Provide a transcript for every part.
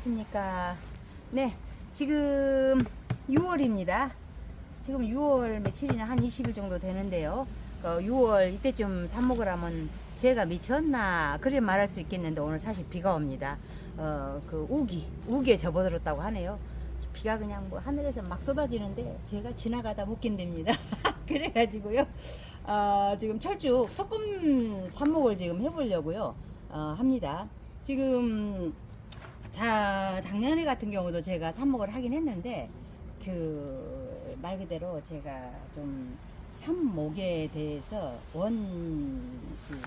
안녕하십니까. 네, 지금 6월입니다. 지금 6월 며칠이나 한 20일 정도 되는데요. 어, 6월 이때쯤 삽목을 하면 제가 미쳤나 그래 말할 수 있겠는데 오늘 사실 비가 옵니다. 어, 그 우기, 우기에 접어들었다고 하네요. 비가 그냥 뭐 하늘에서 막 쏟아지는데 제가 지나가다 못 견딥니다. 그래가지고요. 어, 지금 철쭉 소금 삽목을 지금 해보려고요. 어, 합니다. 지금 자 작년에 같은 경우도 제가 삽목을 하긴 했는데 그 말 그대로 제가 좀 삽목에 대해서 원 그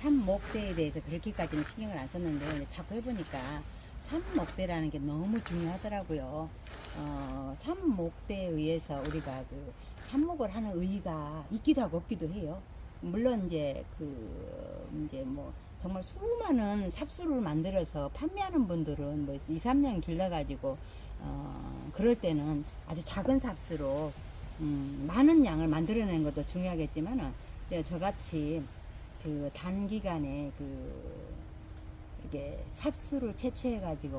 삽목대에 대해서 그렇게까지는 신경을 안 썼는데 자꾸 해보니까 삽목대라는 게 너무 중요하더라고요. 어, 삽목대에 의해서 우리가 그 삽목을 하는 의의가 있기도 하고 없기도 해요. 물론 이제 그 이제 뭐 정말 수많은 삽수를 만들어서 판매하는 분들은 뭐 2, 3년 길러가지고 어 그럴 때는 아주 작은 삽수로 음 많은 양을 만들어내는 것도 중요하겠지만은 저같이 그 단기간에 그 이게 삽수를 채취해가지고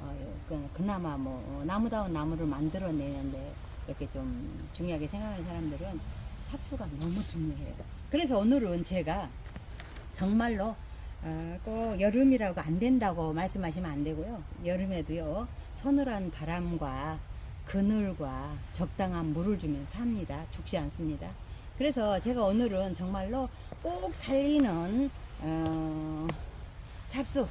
어 그- 그나마 뭐 나무다운 나무를 만들어내는데 이렇게 좀 중요하게 생각하는 사람들은 삽수가 너무 중요해요. 그래서 오늘은 제가 정말로 아, 꼭 여름이라고 안 된다고 말씀하시면 안 되고요. 여름에도요, 서늘한 바람과 그늘과 적당한 물을 주면 삽니다. 죽지 않습니다. 그래서 제가 오늘은 정말로 꼭 살리는, 어, 삽수,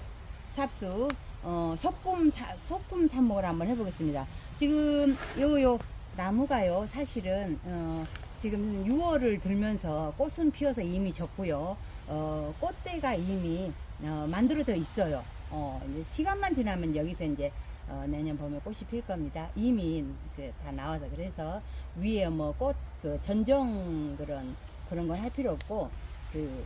삽수, 어, 소금, 사, 소금 삽목을 한번 해보겠습니다. 지금 요, 요, 나무가요, 사실은, 어, 지금 6월을 들면서 꽃은 피어서 이미 졌고요. 어, 꽃대가 이미 어, 만들어져 있어요. 어, 시간만 지나면 여기서 이제 어, 내년 봄에 꽃이 필 겁니다. 이미 그 다 나와서 그래서 위에 뭐 꽃 그 전정 그런 그런 건 할 필요 없고 그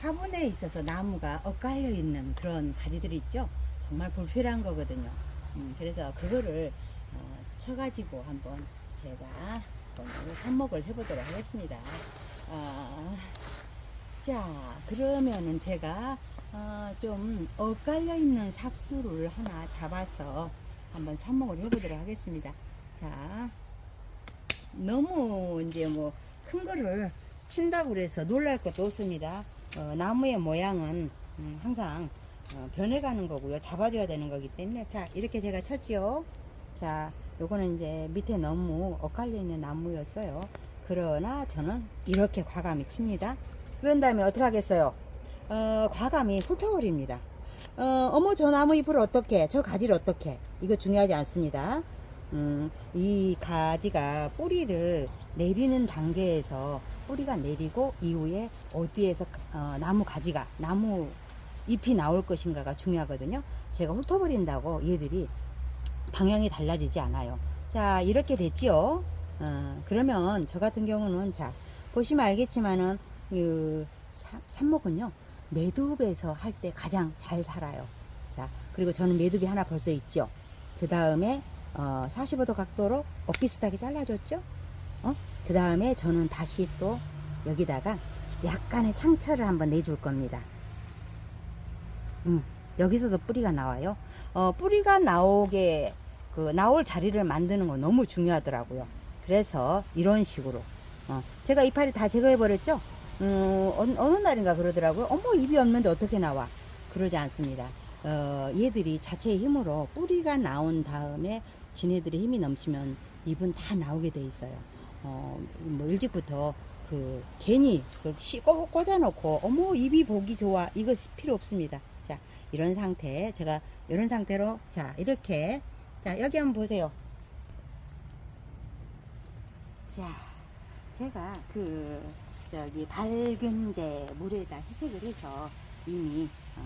화분에 있어서 나무가 엇갈려 있는 그런 가지들이 있죠. 정말 불필요한 거거든요. 음, 그래서 그거를 어, 쳐가지고 한번 제가 오늘 삽목을 해보도록 하겠습니다. 아, 자, 그러면은 제가 어, 좀 엇갈려 있는 삽수를 하나 잡아서 한번 삽목을 해보도록 하겠습니다. 자, 너무 이제 뭐 큰 거를 친다고 그래서 놀랄 것도 없습니다. 어, 나무의 모양은 음, 항상 어, 변해가는 거고요. 잡아줘야 되는 거기 때문에 자 이렇게 제가 쳤지요. 자, 요거는 이제 밑에 너무 엇갈려 있는 나무였어요. 그러나 저는 이렇게 과감히 칩니다. 그런 다음에 어떻게 하겠어요? 어, 과감히 훑어버립니다. 어, 어머, 저 나무 잎을 어떻게, 저 가지를 어떻게. 이거 중요하지 않습니다. 음, 이 가지가 뿌리를 내리는 단계에서 뿌리가 내리고 이후에 어디에서 어, 나무 가지가, 나무 잎이 나올 것인가가 중요하거든요. 제가 훑어버린다고 얘들이 방향이 달라지지 않아요. 자, 이렇게 됐지요. 어, 그러면 저 같은 경우는 자, 보시면 알겠지만은 그 사- 삽목은요. 매듭에서 할 때 가장 잘 살아요. 자, 그리고 저는 매듭이 하나 벌써 있죠. 그 다음에 어, 45도 각도로 엇비슷하게 잘라줬죠. 어? 그 다음에 저는 다시 또 여기다가 약간의 상처를 한번 내줄 겁니다. 음, 여기서도 뿌리가 나와요. 어, 뿌리가 나오게 그 나올 자리를 만드는 거 너무 중요하더라고요. 그래서 이런 식으로 어, 제가 이파리 다 제거해 버렸죠. 음, 어느, 어느 날인가 그러더라고요. 어머 입이 없는데 어떻게 나와? 그러지 않습니다. 어, 얘들이 자체의 힘으로 뿌리가 나온 다음에 지네들의 힘이 넘치면 잎은 다 나오게 돼 있어요. 어, 뭐 일찍부터 그 괜히 그 씨- 꽂- 꽂아놓고 어머 입이 보기 좋아 이거 필요 없습니다. 자 이런 상태 제가 이런 상태로 자 이렇게 자 여기 한번 보세요. 자 제가 그 저기 밝은 제 물에다 희색을 해서 이미 어,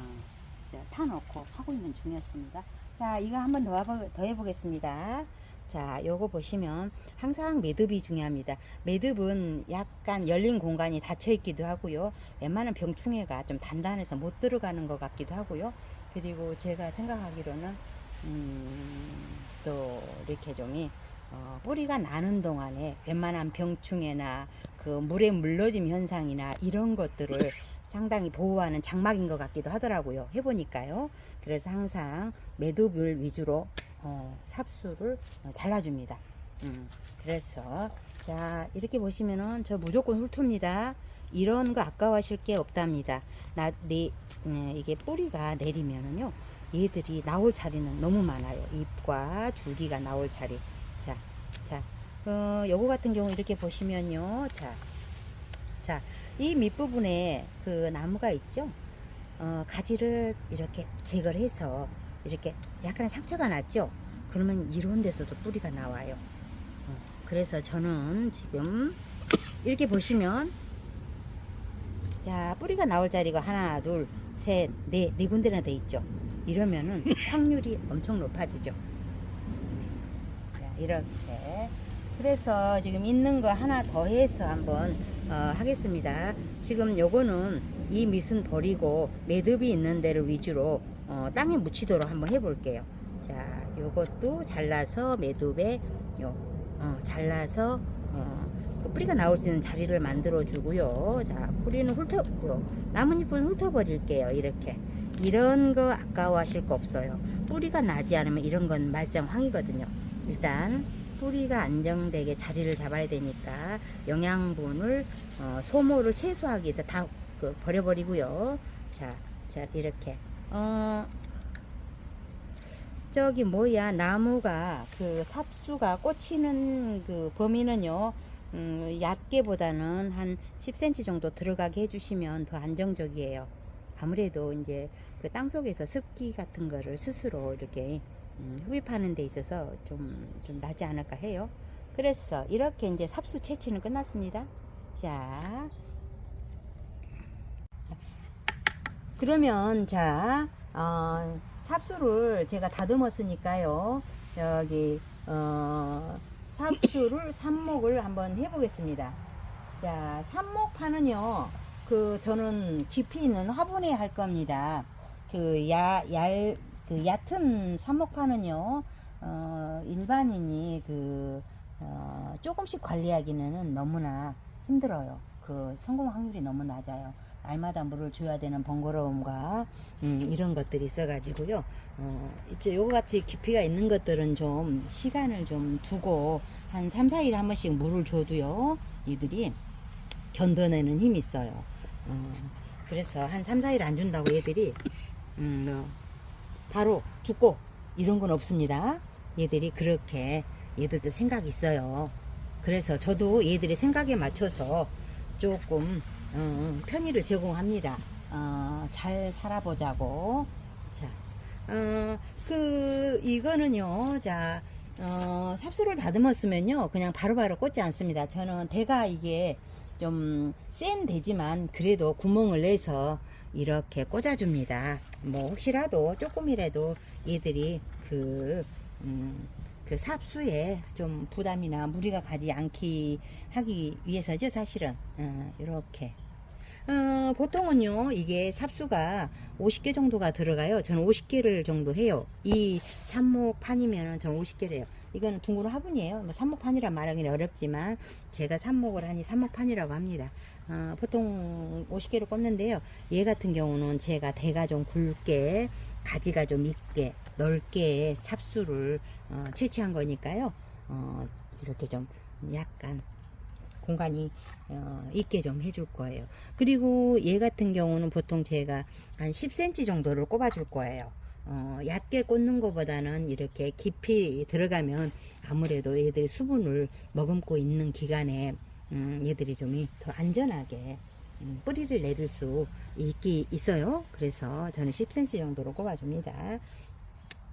저 타놓고 하고 있는 중이었습니다. 자 이거 한번 더, 더 해보겠습니다. 자, 요거 보시면 항상 매듭이 중요합니다. 매듭은 약간 열린 공간이 닫혀 있기도 하고요. 웬만한 병충해가 좀 단단해서 못 들어가는 것 같기도 하고요. 그리고 제가 생각하기로는 음, 또 이렇게 좀이 어, 뿌리가 나는 동안에 웬만한 병충해나 그 물에 물러짐 현상이나 이런 것들을 상당히 보호하는 장막인 것 같기도 하더라고요. 해보니까요. 그래서 항상 매듭을 위주로 어, 삽수를 어, 잘라줍니다. 음, 그래서 자 이렇게 보시면은 저 무조건 훑습니다. 이런 거 아까워하실 게 없답니다. 나, 내, 네, 이게 뿌리가 내리면은요, 얘들이 나올 자리는 너무 많아요. 잎과 줄기가 나올 자리. 자, 자, 어, 요거 같은 경우 이렇게 보시면요. 자, 자, 이 밑부분에 그 나무가 있죠? 어, 가지를 이렇게 제거를 해서 이렇게 약간 상처가 났죠? 그러면 이런 데서도 뿌리가 나와요. 어, 그래서 저는 지금 이렇게 보시면 자, 뿌리가 나올 자리가 하나, 둘, 셋, 네, 네 군데나 돼 있죠. 이러면은 확률이 엄청 높아지죠. 네. 자, 이렇게. 그래서 지금 있는 거 하나 더 해서 한번 어, 하겠습니다. 지금 요거는 이 밑은 버리고 매듭이 있는 데를 위주로 어, 땅에 묻히도록 한번 해볼게요. 자, 요것도 잘라서 매듭에 요 어, 잘라서 어, 그 뿌리가 나올 수 있는 자리를 만들어 주고요. 자, 뿌리는 훑어, 요 나뭇잎은 훑어 버릴게요. 이렇게. 이런 거 아까워하실 거 없어요. 뿌리가 나지 않으면 이런 건 말짱황이거든요. 일단 뿌리가 안정되게 자리를 잡아야 되니까 영양분을 어, 소모를 최소화하기 위해서 다 그, 버려버리고요. 자, 자 이렇게 어 저기 뭐야 나무가 그 삽수가 꽂히는 그 범위는요 음, 얕게 보다는 한 10cm 정도 들어가게 해주시면 더 안정적이에요. 아무래도 이제 그 땅 속에서 습기 같은 거를 스스로 이렇게 음, 흡입하는 데 있어서 좀, 좀 나지 않을까 해요. 그래서 이렇게 이제 삽수 채취는 끝났습니다. 자. 그러면 자, 어, 삽수를 제가 다듬었으니까요. 여기, 어, 삽수를 삽목을 한번 해보겠습니다. 자, 삽목판은요, 그, 저는 깊이 있는 화분에 할 겁니다. 그, 야, 얄, 그, 얕은 삽목판은요, 어, 일반인이 그, 어, 조금씩 관리하기는 너무나 힘들어요. 그, 성공 확률이 너무 낮아요. 날마다 물을 줘야 되는 번거로움과 음, 이런 것들이 있어가지고요. 어, 이제 요거 같이 깊이가 있는 것들은 좀 시간을 좀 두고 한 3, 4일 한 번씩 물을 줘도요. 이들이 견뎌내는 힘이 있어요. 어, 그래서 한 3, 4일 안 준다고 얘들이 음, 뭐 바로 죽고 이런 건 없습니다. 얘들이 그렇게 얘들도 생각이 있어요. 그래서 저도 얘들의 생각에 맞춰서 조금 어, 편의를 제공합니다. 어, 잘 살아보자고. 자, 어, 그, 이거는요, 자, 어, 삽수를 다듬었으면요, 그냥 바로 바로 꽂지 않습니다. 저는 대가 이게 좀 센 대지만 그래도 구멍을 내서 이렇게 꽂아줍니다. 뭐, 혹시라도 조금이라도 얘들이 그, 음, 그 삽수에 좀 부담이나 무리가 가지 않기 하기 위해서죠, 사실은. 어, 이렇게. 어, 보통은요, 이게 삽수가 50개 정도가 들어가요. 저는 50개를 정도 해요. 이 삽목판이면은 저는 50개를 해요. 이거는 둥그런 화분이에요. 뭐 삽목판이라 말하기는 어렵지만, 제가 삽목을 하니 삽목판이라고 합니다. 어, 보통 50개를 꽂는데요. 얘 같은 경우는 제가 대가 좀 굵게, 가지가 좀 있게, 넓게 삽수를 어, 채취한 거니까요. 어, 이렇게 좀 약간 공간이 어, 있게 좀 해줄 거예요. 그리고 얘 같은 경우는 보통 제가 한 10cm 정도를 꼽아줄 거예요. 어, 얕게 꽂는 것보다는 이렇게 깊이 들어가면 아무래도 얘들이 수분을 머금고 있는 기간에 음, 얘들이 좀 더 안전하게 음, 뿌리를 내릴 수 있기 있어요. 그래서 저는 10cm 정도로 꼽아줍니다.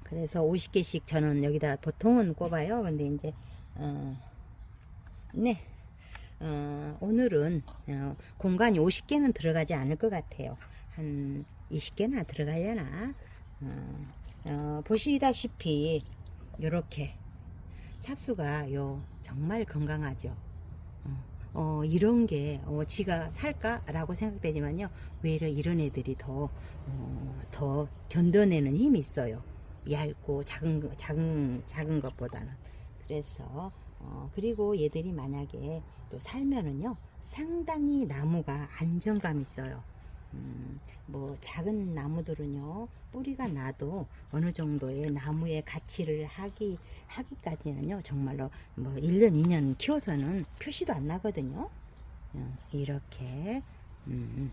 그래서 50개씩 저는 여기다 보통은 꼽아요. 근데 이제 어, 네. 어, 오늘은 어, 공간이 50개는 들어가지 않을 것 같아요. 한 20개나 들어가려나. 어, 어, 보시다시피 이렇게 삽수가 요 정말 건강하죠. 어, 어, 이런 게 어, 지가 살까라고 생각되지만요. 외려 이런 애들이 더, 어, 더 견뎌내는 힘이 있어요. 얇고 작은 거- 작은 작은 것보다는 그래서 어, 그리고 얘들이 만약에 또 살면은요 상당히 나무가 안정감 있어요. 음, 뭐 작은 나무들은요 뿌리가 나도 어느 정도의 나무의 가치를 하기 하기까지는요 정말로 뭐 1년 2년 키워서는 표시도 안 나거든요. 어, 이렇게 음,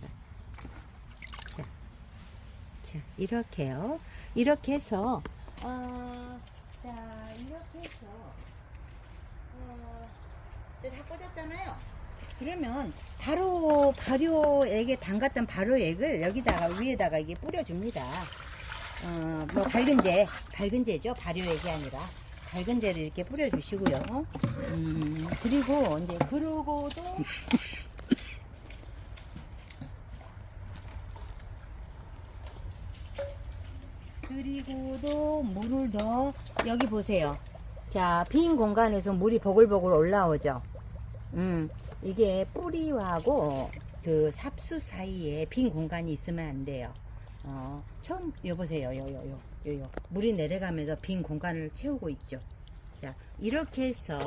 자, 자, 자 이렇게요. 이렇게 해서 어, 자 이렇게 해서 어, 네, 다 꽂았잖아요. 그러면 바로 발효액에 담갔던 발효액을 여기다가 위에다가 이게 뿌려줍니다. 어, 뭐 밝은제, 밝은제죠. 발효액이 아니라 밝은제를 이렇게 뿌려주시고요. 음, 그리고 이제 그러고도 그리고도 물을 더 여기 보세요. 자, 빈 공간에서 물이 보글보글 올라오죠. 음, 이게 뿌리하고 그 삽수 사이에 빈 공간이 있으면 안 돼요. 어, 처음 여보세요. 요, 요, 요, 요, 요. 물이 내려가면서 빈 공간을 채우고 있죠. 자, 이렇게 해서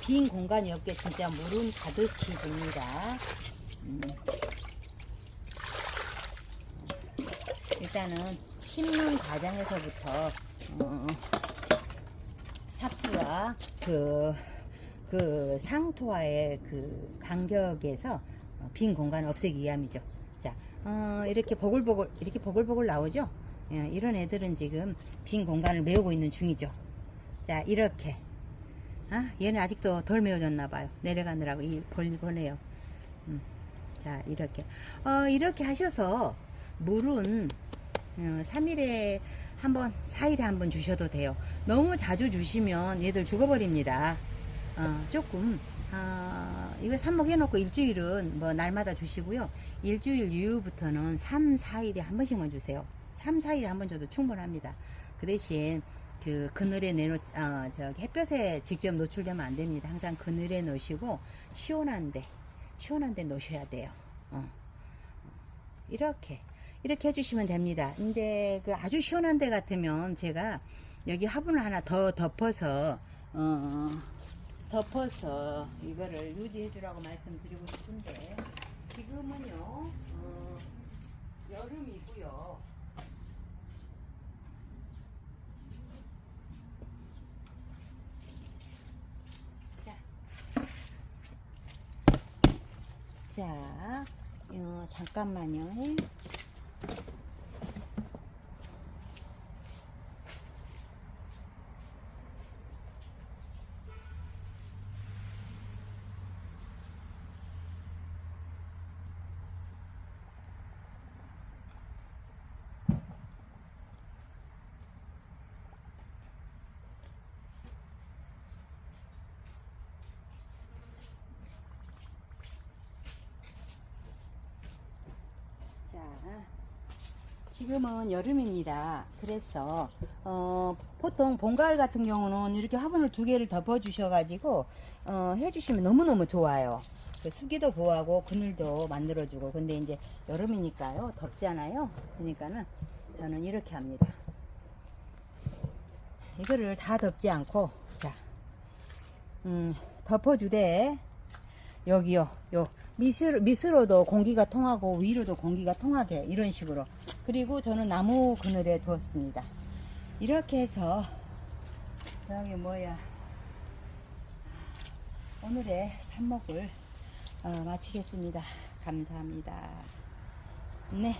빈 공간이 없게 진짜 물은 가득히 줍니다. 음. 일단은 심는 과정에서부터 어, 삽수와 그, 그 상토와의 그 간격에서 어, 빈 공간을 없애기 위함이죠. 자, 어, 이렇게 보글보글, 이렇게 보글보글 나오죠? 예, 이런 애들은 지금 빈 공간을 메우고 있는 중이죠. 자, 이렇게. 아, 얘는 아직도 덜 메워졌나 봐요. 내려가느라고 이 볼일 보네요. 음, 자, 이렇게. 어, 이렇게 하셔서 물은 어, 3일에 한 번, 4일에 한 번 주셔도 돼요. 너무 자주 주시면 얘들 죽어버립니다. 어, 조금, 아, 이거 삽목해 놓고 일주일은 뭐 날마다 주시고요. 일주일 이후부터는 3, 4일에 한 번씩만 주세요. 3, 4일에 한 번 줘도 충분합니다. 그 대신 그 그늘에 내놓, 어, 저기 햇볕에 직접 노출되면 안 됩니다. 항상 그늘에 놓으시고 시원한데, 시원한데 놓으셔야 돼요. 어. 이렇게 이렇게 해주시면 됩니다. 근데 그 아주 시원한 데 같으면 제가 여기 화분을 하나 더 덮어서 어, 덮어서 이거를 유지해 주라고 말씀드리고 싶은데 지금은요 어, 여름이고요. 자, 자, 어, 잠깐만요. 자, 지금은 여름입니다. 그래서 어, 보통 봄가을 같은 경우는 이렇게 화분을 두 개를 덮어 주셔가지고 어, 해주시면 너무너무 좋아요. 그 습기도 보호하고 그늘도 만들어주고 근데 이제 여름이니까요 덥잖아요. 그러니까는 저는 이렇게 합니다. 이거를 다 덮지 않고 자, 음, 덮어주되 여기요, 요 밑으로, 밑으로도 공기가 통하고 위로도 공기가 통하게 이런 식으로. 그리고 저는 나무 그늘에 두었습니다. 이렇게 해서 여기 뭐야 오늘의 삽목을 어, 마치겠습니다. 감사합니다. 네.